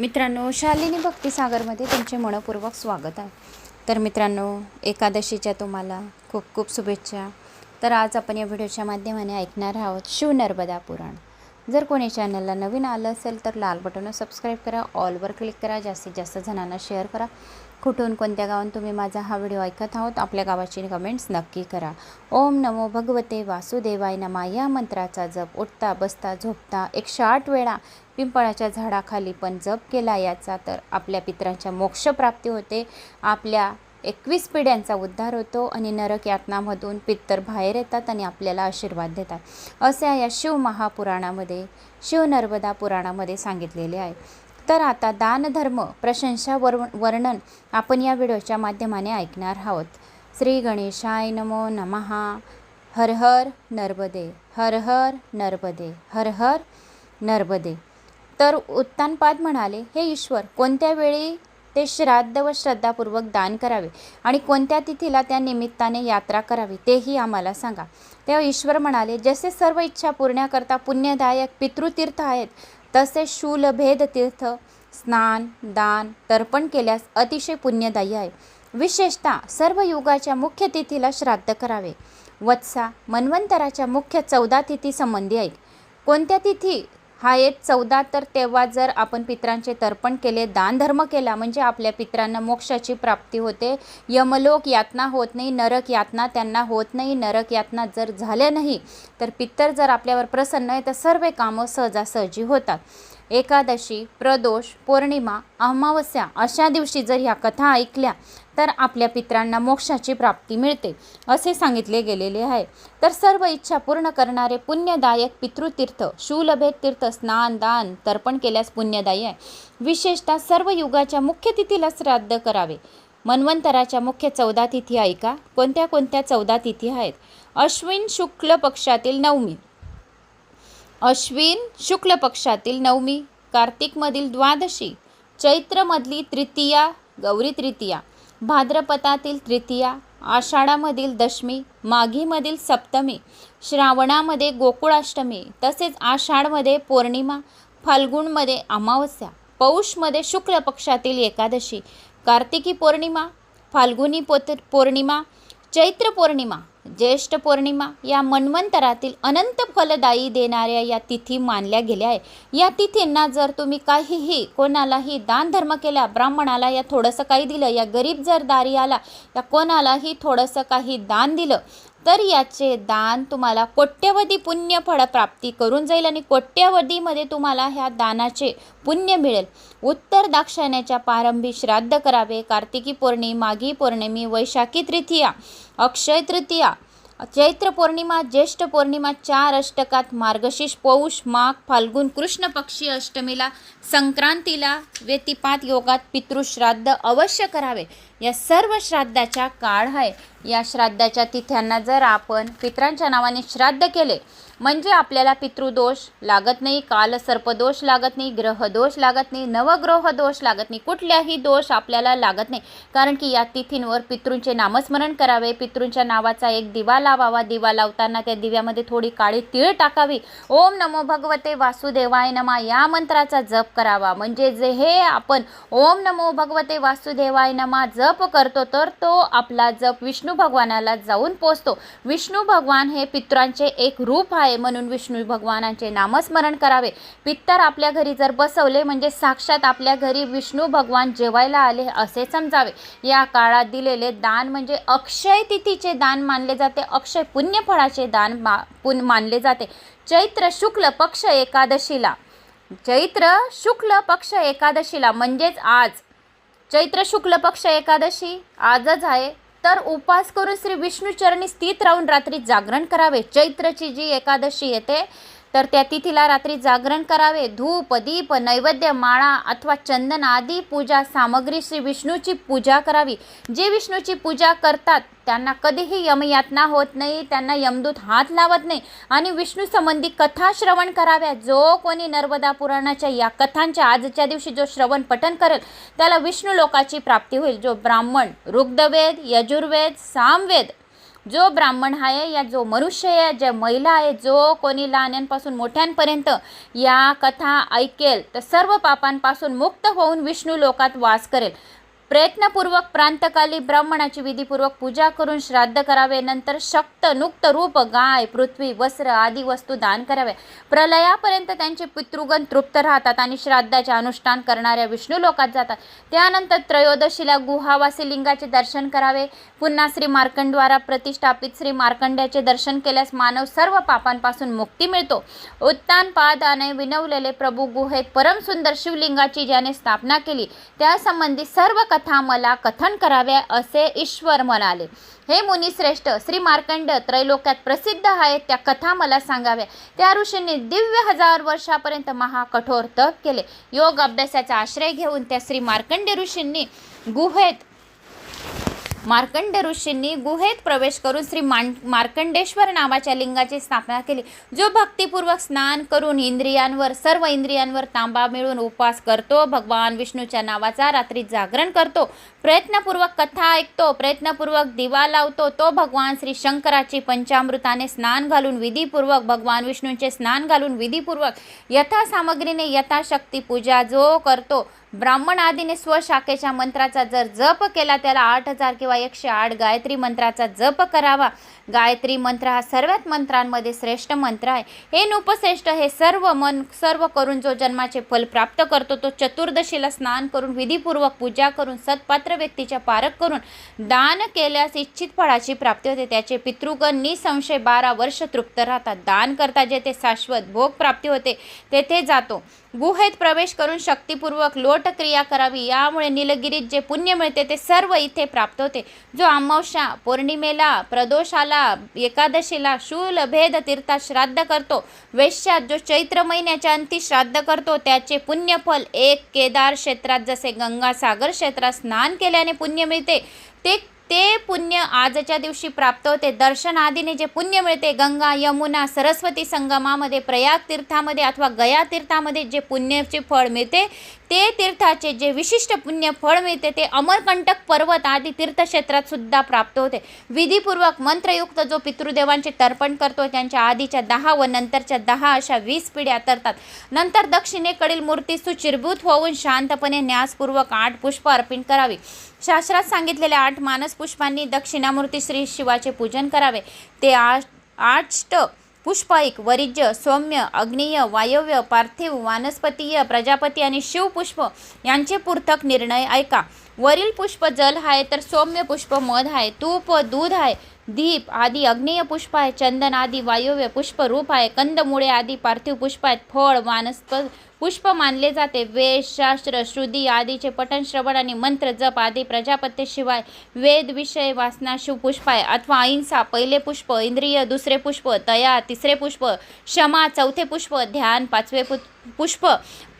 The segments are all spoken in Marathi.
मित्रांनो शालिनी भक्तिसागरमध्ये तुमचे मनपूर्वक स्वागत आहे. तर मित्रांनो एकादशीच्या तुम्हाला खूप खूप शुभेच्छा. तर आज आपण या व्हिडिओच्या माध्यमाने ऐकणार आहोत शिवनर्मदा पुराण. जर कोणी चॅनलला नवीन आलं असेल तर लाल बटनवर सबस्क्राईब करा ऑलवर क्लिक करा जास्तीत जास्त जणांना शेअर करा. कुठून कोणत्या गावात तुम्ही माझा हा व्हिडिओ ऐकत आहोत आपल्या गावाची कमेंट्स नक्की करा. ओम नमो भगवते वासुदेवाय नमा. या मंत्राचा जप उठता बसता झोपता एकशे आठ वेळा पिंपळाच्या झाडाखाली पण जप केला याचा तर आपल्या पित्रांच्या मोक्षप्राप्ती होते. आपल्या एकवीस पिढ्यांचा उद्धार होतो आणि नरक यातनामधून पित्तर बाहेर येतात आणि आपल्याला आशीर्वाद देतात. असे या शिव महापुराणामध्ये शिव नर्मदा पुराणामध्ये सांगितलेले आहे. तर आता दानधर्म प्रशंसा वर वर्णन आपण या व्हिडिओच्या माध्यमाने ऐकणार आहोत. श्री गणेशाय नमो नमहा हर हर नर्मदे. हर हर नर्मदे. हर हर नर्मदे. तर उत्तानपाद म्हणाले हे ईश्वर कोणत्या वेळी ते श्राद्ध व श्रद्धापूर्वक दान करावे आणि कोणत्या तिथीला त्या निमित्ताने यात्रा करावी तेही आम्हाला सांगा. तेव्हा ईश्वर म्हणाले जसे सर्व इच्छा पूर्ण्याकरता पुण्यदायक पितृतीर्थ आहेत तसे शूलभेद तीर्थ स्नान दान तर्पण केल्यास अतिशय पुण्यदायी आहे. विशेषतः सर्व युगाच्या मुख्य तिथीला श्राद्ध करावे. वत्सा मन्वंतराच्या मुख्य चौदा तिथी संबंधी आहे कोणत्या तिथी हा एक चौदा तर तेव्हा जर आपण पित्रांचे तर्पण केले दानधर्म केला म्हणजे आपल्या पित्रांना मोक्षाची प्राप्ती होते. यमलोक यातना होत नाही नरक यातना त्यांना होत नाही. नरक यातना जर झाल्या नाही तर पित्तर जर आपल्यावर प्रसन्न आहे तर सर्व कामं सहजासहजी होतात. एकादशी प्रदोष पौर्णिमा अमावस्या अशा दिवशी जर ह्या कथा ऐकल्या तर आपल्या पित्रांना मोक्षाची प्राप्ती मिळते असे सांगितले गेलेले आहे. तर सर्व इच्छा पूर्ण करणारे पुण्यदायक पितृतीर्थ शूलभेद तीर्थ स्नान दान तर्पण केल्यास पुण्यदायी आहे. विशेषतः सर्व युगाच्या मुख्य तिथीला श्राद्ध करावे. मन्वंतराच्या मुख्य चौदा तिथी ऐका. कोणत्या कोणत्या चौदा तिथी आहेत? अश्विन शुक्ल पक्षातील नवमी. अश्विन शुक्ल पक्षातील नवमी कार्तिकमधील द्वादशी चैत्रमधली तृतीया गौरी तृतीया. भाद्रपदातील तृतीया आषाढामधील दशमी माघीमधील सप्तमी श्रावणामध्ये गोकुळाष्टमी तसेच आषाढमध्ये पौर्णिमा फाल्गुणमध्ये अमावस्या पौषमध्ये शुक्ल पक्षातील एकादशी कार्तिकी पौर्णिमा फाल्गुनी पोत पौर्णिमा चैत्र पौर्णिमा ज्येष्ठ पौर्णिमा या मन्वंतरातील अनंत फलदायी देणाऱ्या या तिथी मानल्या गेल्या आहे. या तिथींना जर तुम्ही काहीही कोणालाही दानधर्म केला ब्राह्मणाला या थोडंसं काही दिलं या गरीब जर दारी आला या कोणालाही थोडंसं काही दान दिलं तर याचे दान तुम्हाला कोट्यवधी पुण्य फळ प्राप्ती करून जाईल आणि कोट्यवधीमध्ये तुम्हाला ह्या दानाचे पुण्य मिळेल. उत्तर दाक्षिण्याच्या प्रारंभी श्राद्ध करावे. कार्तिकी पौर्णिमा माघी पौर्णिमी वैशाखी तृतीया अक्षय तृतीया चैत्र पौर्णिमा ज्येष्ठ पौर्णिमा चार अष्टकात मार्गशीर्ष पौष माघ फाल्गुन कृष्ण पक्षी अष्टमीला संक्रांतीला व्यतिपात योगात पितृश्राद्ध अवश्य करावे. या सर्व श्राद्धाच्या काळ आहे. या श्राद्धाच्या तिथ्यांना जर आपण पित्रांच्या नावाने श्राद्ध केले म्हणजे आपल्याला पितृदोष लागत नाही कालसर्पदोष लागत नाही ग्रहदोष लागत नाही नवग्रह दोष लागत नाही कुठल्याही दोष आपल्याला लागत नाही. कारण की या तिथींवर पितृंचे नामस्मरण करावे पितृंच्या नावाचा एक दिवा लावावा दिवा लावताना त्या दिव्यामध्ये थोडी काळी तीळ टाकावी. ओम नमो भगवते वासुदेवाय नमा या मंत्राचा जप करावा. म्हणजे जे हे आपण ओम नमो भगवते वासुदेवाय नमा जप करतो तर तो आपला जप विष्णू भगवानाला जाऊन पोचतो. विष्णू भगवान हे पितरांचे एक रूप आहे. म्हणून विष्णू भगवानांचे नामस्मरण करावे. पित्तर आपल्या घरी जर बसवले म्हणजे साक्षात आपल्या घरी विष्णू भगवान जेवायला आले असे समजावे. या काळात दिलेले दान म्हणजे अक्षय तिथीचे दान मानले जाते. अक्षय पुण्यफळाचे दान मा पुन मानले जाते. चैत्र शुक्ल पक्ष एकादशीला. चैत्र शुक्ल पक्ष एकादशीला म्हणजेच आज. चैत्र शुक्ल पक्ष एकादशी आजच आहे. तर उपास करून श्री विष्णूचरणी स्थित राहून रात्री जागरण करावे. चैत्रची जी एकादशी येते तर त्या तिथीला रात्री जागरण करावे. धूप दीप नैवेद्य माळा अथवा चंदन आदी पूजा सामग्री श्री विष्णूची पूजा करावी. जे विष्णूची पूजा करतात त्यांना कधीही यमयातना होत नाही त्यांना यमदूत हात लावत नाही आणि विष्णू संबंधी कथा श्रवण कराव्या. जो कोणी नर्मदा पुराणाच्या या कथांच्या आजच्या दिवशी जो श्रवण पठन करेल त्याला विष्णू लोकाची प्राप्ती होईल. जो ब्राह्मण ऋग्धवेद यजुर्वेद सामवेद जो ब्राह्मण आहे या जो मनुष्य आहे ज्या महिला आहे जो कोणी लहान्यांपासून मोठ्यांपर्यंत या कथा ऐकेल तर सर्व पापांपासून मुक्त होऊन विष्णू लोकात वास करेल. प्रयत्नपूर्वक प्रांतकाली ब्राह्मणाची विधीपूर्वक पूजा करून श्राद्ध करावे नंतर शक्त नुक्त रूप गाय पृथ्वी वस्त्र आदी वस्तू दान करावे. प्रलयापर्यंत त्यांचे पितृगण तृप्त राहतात आणि श्राद्धाचे अनुष्ठान करणाऱ्या विष्णू लोकात जातात. त्यानंतर त्रयोदशीला गुहावासी लिंगाचे दर्शन करावे. पुन्हा श्री मार्कंडद्वारा प्रतिष्ठापित श्री मार्कंड्याचे दर्शन केल्यास मानव सर्व पापांपासून मुक्ती मिळतो. उत्तान पादाने विनवलेले प्रभू गुहेत परमसुंदर शिवलिंगाची ज्याने स्थापना केली त्यासंबंधी सर्व कथा कथा मला कथन करावे असे ईश्वर म्हणाले. हे मुनिश्रेष्ठ श्री मार्कंड त्रैलोक्यात प्रसिद्ध आहेत. त्या कथा मला सांगाव्या. त्या ऋषींनी दिव्य हजार वर्षापर्यंत महाकठोर तप केले. योग अभ्यासाचा आश्रय घेऊन त्या श्री मार्कंडे ऋषींनी गुहेत मार्कंड ऋषींनी गुहेत प्रवेश करून श्री मान मार्कंडेश्वर नावाच्या लिंगाची स्थापना केली जो भक्तिपूर्वक स्नान करून इंद्रियांवर सर्व इंद्रियांवर तांबा मिळून उपवास करतो भगवान विष्णूच्या नावाचा रात्री जागरण करतो. प्रयत्नपूर्वक कथा ऐकतो प्रयत्नपूर्वक दिवा लावतो तो भगवान श्री शंकराची पंचामृताने स्नान घालून विधीपूर्वक भगवान विष्णूंचे स्नान घालून विधीपूर्वक यथासामग्रीने यथाशक्ती पूजा जो करतो ब्राह्मण आदीने स्वशाखेच्या मंत्राचा जर जप केला त्याला आठ हजार किंवा एकशे आठ गायत्री मंत्राचा जप करावा. गायत्री मंत्र हा सर्वात मंत्रांमध्ये श्रेष्ठ मंत्र आहे. हे नुपश्रेष्ठ हे सर्व मन सर्व करून जो जन्माचे फल प्राप्त करतो तो चतुर्दशीला स्नान करून विधीपूर्वक पूजा करून सत्पात्र व्यक्तीच्या पारख करून दान केल्यास इच्छित फळाची प्राप्ती होते. त्याचे पितृगण निसंशय बारा वर्ष तृप्त राहतात. दान करता जेथे शाश्वत भोग प्राप्ती होते तेथे जातो. गुहेत प्रवेश करून शक्तीपूर्वक लोटक्रिया करावी. यामुळे निलगिरीत जे पुण्य मिळते ते सर्व इथे प्राप्त होते. जो अमावस्या पौर्णिमेला प्रदोषाला एकादशीला शूल भेद तीर्थात श्राद्ध करतो वेश्यात जो चैत्र महिन्याच्या अंती श्राद्ध करतो त्याचे पुण्यफल एक केदार क्षेत्रात जसे गंगासागर क्षेत्रात स्नान केल्याने पुण्य मिळते. ते ते पुण्य आजच्या दिवशी प्राप्त होते. दर्शनादीने जे पुण्य मिळते गंगा यमुना सरस्वती संगमामध्ये प्रयाग तीर्थामध्ये अथवा गया तीर्थामध्ये जे पुण्याचे फळ मिळते ते तीर्थाचे जे विशिष्ट पुण्य फळ मिळते ते अमरकंटक पर्वत आदी तीर्थक्षेत्रात सुद्धा प्राप्त होते. विधीपूर्वक मंत्रयुक्त जो पितृदेवांचे तर्पण करतो त्यांच्या आधीच्या दहा व नंतरच्या दहा अशा वीस पिढ्या तरतात. नंतर दक्षिणेकडील मूर्ती सुचिरभूत होऊन शांतपणे न्यासपूर्वक आठ पुष्प अर्पण करावी. शास्त्रात सांगितलेल्या आठ मानस पुष्पांनी दक्षिणामूर्ती श्री शिवाचे पूजन करावे. ते आठ आष्ट पुष्पाईक वरिज्य सौम्य अग्नेय वायव्य पार्थिव वानस्पतीय प्रजापती आणि शिवपुष्प यांचे पूर्थक निर्णय. ऐका. वरील पुष्प जल आहे तर सौम्य पुष्प मध आहे तूप दूध आहे दीप आदी अग्नेय पुष्प आहे चंदन आदी वायव्य पुष्प रूप आहे कंदमुळे आदी पार्थिव पुष्प आहेत फळ वानस्प पुष्प मानले जाते वेद शास्त्र श्रुती आदीचे पठण श्रवण आणि मंत्र जप आदी प्रजापतीशिवाय वेद विषय वासना शिवपुष्प आहे. अथवा अहिंसा पहिले पुष्प इंद्रिय दुसरे पुष्प तया तिसरे पुष्प क्षमा चौथे पुष्प ध्यान पाचवे पु पुष्प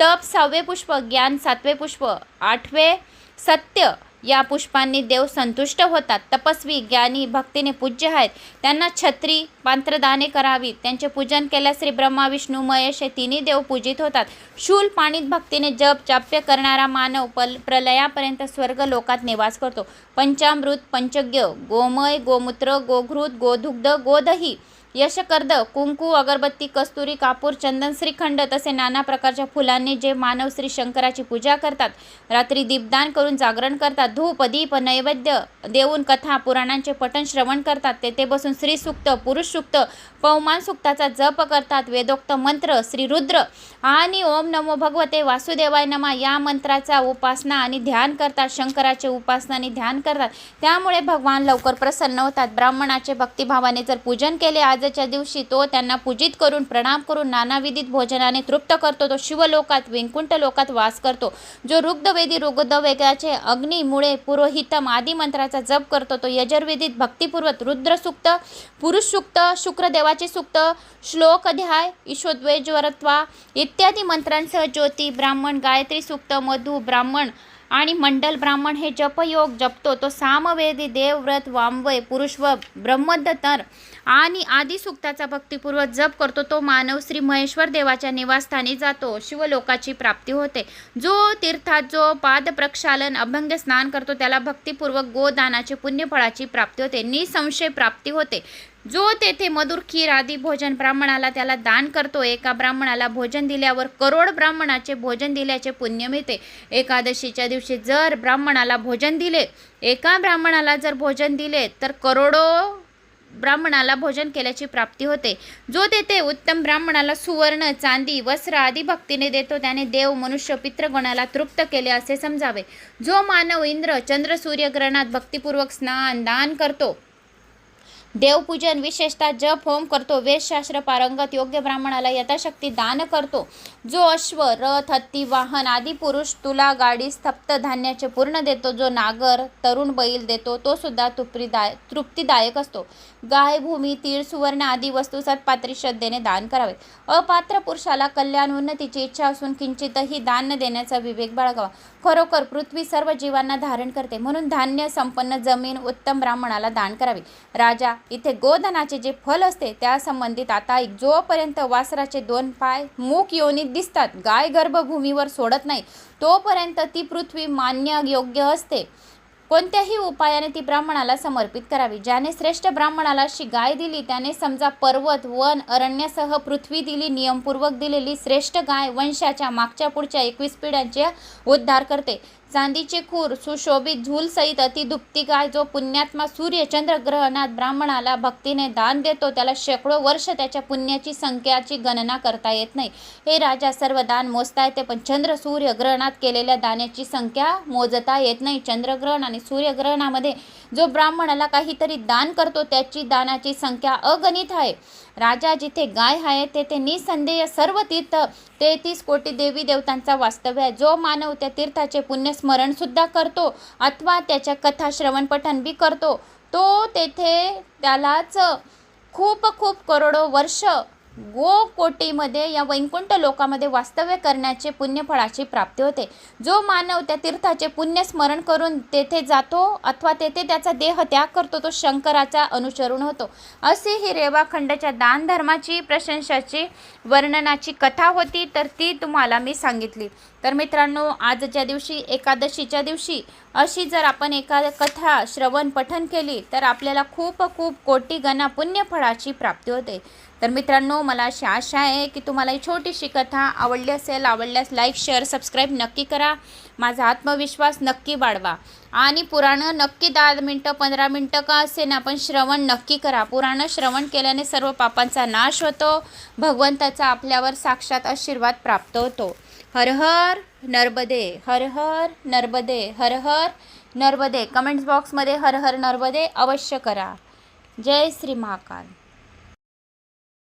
तप सहावे पुष्प ज्ञान सातवे पुष्प आठवे सत्य या पुष्पांनी देव संतुष्ट होतात. तपस्वी ज्ञानी भक्तीने पूज्य आहेत. त्यांना छत्री पांत्रदाने करावीत. त्यांचे पूजन केल्यास श्री ब्रह्मा विष्णू महेश हे तिन्ही देव पूजित होतात. शूल पाणीत भक्तीने जप जाप्य करणारा मानव पल प्रलयापर्यंत स्वर्ग लोकात निवास करतो. पंचामृत पंचज्ञ गोमय गोमूत्र गोघृत गोदुग्ध गोदही यशकर्द कुंकू अगरबत्ती कस्तुरी कापूर चंदन श्रीखंड तसे नाना प्रकारच्या फुलांनी जे मानव श्री शंकराची पूजा करतात रात्री दीपदान करून जागरण करतात धूप दीप नैवेद्य देऊन कथा पुराणांचे पठण श्रवण करतात तेथे बसून श्रीसुक्त पुरुष सुक्त पवमान सुक्ताचा जप करतात वेदोक्त मंत्र श्री रुद्र आणि ओम नमो भगवते वासुदेवाय नमा या मंत्राचा उपासना आणि ध्यान करतात शंकराचे उपासना आणि ध्यान करतात. त्यामुळे भगवान लवकर प्रसन्न होतात. ब्राह्मणाचे भक्तिभावाने जर पूजन केले आजच्या दिवशी तो त्यांना पूजित करून प्रणाम करून नानाविधित भोजनाने तृप्त करतो. तो शिवलोकात वैकुंठ लोकात वास करतो. जो रुग्धवेदी रुग्धवेगाचे अग्निमुळे पुरोहितम आदी मंत्राचा जप करतो तो यजुर्वेदीत भक्तिपूर्वक रुद्रसूक्त पुरुष सूक्त शुक्रदेवाचे सूक्त श्लोकध्याय ईशोद्वेज्वरत्वा इत्यादी मंत्रांसह ज्योती ब्राह्मण गायत्री सुक्त मधु ब्राह्मण आणि मंडल ब्राह्मण हे जपयोग जपतो. तो सामवेदी देवव्रत वामवय पुरुष व आणि आदिसुक्ताचा भक्तिपूर्वक जप करतो तो मानव श्री महेश्वर देवाच्या निवासस्थानी जातो. शिवलोकाची प्राप्ती होते. जो तीर्थात जो पाद प्रक्षालन अभंग स्नान करतो त्याला भक्तिपूर्वक गोदानाचे पुण्यफळाची प्राप्ती होते. निसंशय प्राप्ती होते. जो तेथे मधुर खीर आदी भोजन ब्राह्मणाला त्याला दान करतो एका ब्राह्मणाला भोजन दिल्यावर करोड ब्राह्मणाचे भोजन दिल्याचे पुण्य मिळते. एकादशीच्या दिवशी जर ब्राह्मणाला भोजन दिले एका ब्राह्मणाला जर भोजन दिले तर करोडो ब्राह्मणाला भोजन केल्याची प्राप्ती होते. जो देते उत्तम ब्राह्मणाला सुवर्ण चांदी वस्त्र आदी भक्तीने देतो त्याने देव मनुष्य पितृगणाला तृप्त केले असे समजावे. जो मानव इंद्र चंद्र सूर्यग्रहणात भक्तिपूर्वक स्नान दान करतो देवपूजन विशेषतः जप होम करतो वेदशास्त्र पारंगत योग्य ब्राह्मणाला यथाशक्ती दान करतो. जो अश्व रथ हत्ती वाहन आदी पुरुष तुला गाडी स्तप्त धान्याचे पूर्ण देतो. जो नागर तरुण बैल देतो तो सुद्धा तृप्तीदाय तृप्तीदायक असतो. गाय भूमी तीळ सुवर्ण आदी वस्तू सत्पात्री श्रद्धेने दान करावे. अपात्र पुरुषाला कल्याण उन्नतीची इच्छा असून किंचितही दान देण्याचा विवेक बाळगावा. खरोखर पृथ्वी सर्व जीवांना धारण करते. म्हणून धान्य संपन्न जमीन उत्तम ब्राह्मणाला दान करावी. राजा इथे गोधनाचे जे फल असते त्या संबंधित आता जोपर्यंत वासराचे दोन पाय मूक योनीत दिसतात गाय गर्भभूमीवर सोडत नाही तोपर्यंत ती पृथ्वी मान्य योग्य असते. कोणत्याही उपायाने ती ब्राह्मणाला समर्पित करावी. ज्याने श्रेष्ठ ब्राह्मणाला अशी गाय दिली त्याने समजा पर्वत वन अरण्यासह पृथ्वी दिली नियमपूर्वक दिलेली श्रेष्ठ गाय वंशाच्या मागच्या पुढच्या एकवीस पिढ्यांचे उद्धार करते. चांदीचे खूर सुशोभित झूलसहित अतिदुप्ती गाय जो पुण्यात्मा सूर्य चंद्र ग्रहणात ब्राह्मणाला भक्तीने दान देतो त्याला शेकडो वर्ष त्याच्या पुण्याची संख्याची गणना करता येत नाही. हे राजा सर्व दान मोजता येते पण चंद्र सूर्य ग्रहणात केलेल्या दान्याची संख्या मोजता येत नाही. चंद्रग्रहण आणि सूर्यग्रहणामध्ये जो ब्राह्मणाला काहीतरी दान करतो त्याची दानाची संख्या अगणित आहे. राजा जिथे गाय आहे तेथे निसंदेह सर्व तीर्थ तेहतीस कोटी देवी देवतांचा वास्तव्य आहे. जो मानव त्या तीर्थाचे पुण्यस्मरणसुद्धा करतो अथवा त्याच्या कथा श्रवणपठण बी करतो तो तेथे त्यालाच खूप खूप करोडो वर्ष गो कोटीमध्ये या वैकुंठ लोकामध्ये वास्तव्य करण्याचे पुण्यफळाची प्राप्ती होते. जो मानव त्या तीर्थाचे पुण्य स्मरण करून तेथे जातो अथवा तेथे त्याचा देह त्याग करतो तो शंकराचा अनुसरून होतो. असे ही रेवाखंडाच्या दान धर्माची प्रशंसाची वर्णनाची कथा होती तर ती तुम्हाला मी सांगितली. तर मित्रांनो आजच्या दिवशी एकादशीच्या दिवशी अशी जर आपण एका कथा श्रवण पठन केली तर आपल्याला खूप खूप कोटी गणा पुण्यफळाची प्राप्ती होते. तर मित्रांनो मला अशी आशा आहे की तुम्हाला ही छोटीशी कथा आवडली असेल आवडल्यास लाईक शेअर सबस्क्राईब नक्की करा. माझा आत्मविश्वास नक्की वाढवा. आणि पुराणं नक्की दहा मिनटं पंधरा मिनटं का असे ना पण श्रवण नक्की करा. पुराणं श्रवण केल्याने सर्व पापांचा नाश होतो. भगवंताचा आपल्यावर साक्षात आशीर्वाद प्राप्त होतो. हर हर नर्मदे हर हर नर्मदे हर हर नर्मदे. कमेंट्स बॉक्समध्ये हर हर नर्मदे अवश्य करा. जय श्री महाकाल.